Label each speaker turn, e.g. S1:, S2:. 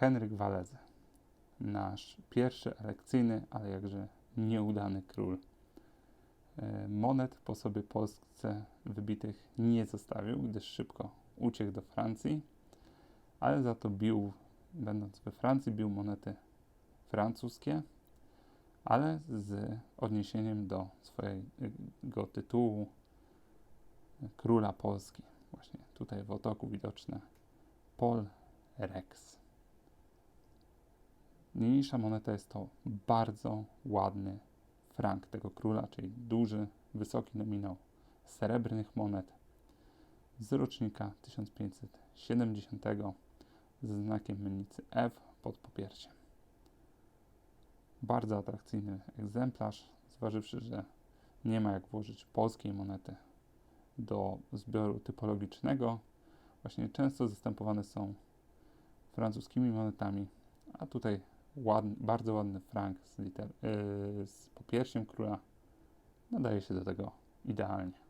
S1: Henryk Walezy, nasz pierwszy elekcyjny, ale jakże nieudany król. E, Monet po sobie Polsce wybitych nie zostawił, gdyż szybko uciekł do Francji, ale za to bił, będąc we Francji, bił monety francuskie, ale z odniesieniem do swojego tytułu króla Polski. Właśnie tutaj w otoku widoczne Pol Rex. Niniejsza moneta jest to bardzo ładny frank tego króla, czyli duży, wysoki nominał srebrnych monet z rocznika 1570 ze znakiem mennicy F pod popierciem. Bardzo atrakcyjny egzemplarz, zważywszy, że nie ma jak włożyć polskiej monety do zbioru typologicznego. Właśnie często zastępowane są francuskimi monetami, a tutaj ładny, bardzo ładny frank z, liter, yy, z popiersiem króla nadaje się do tego idealnie.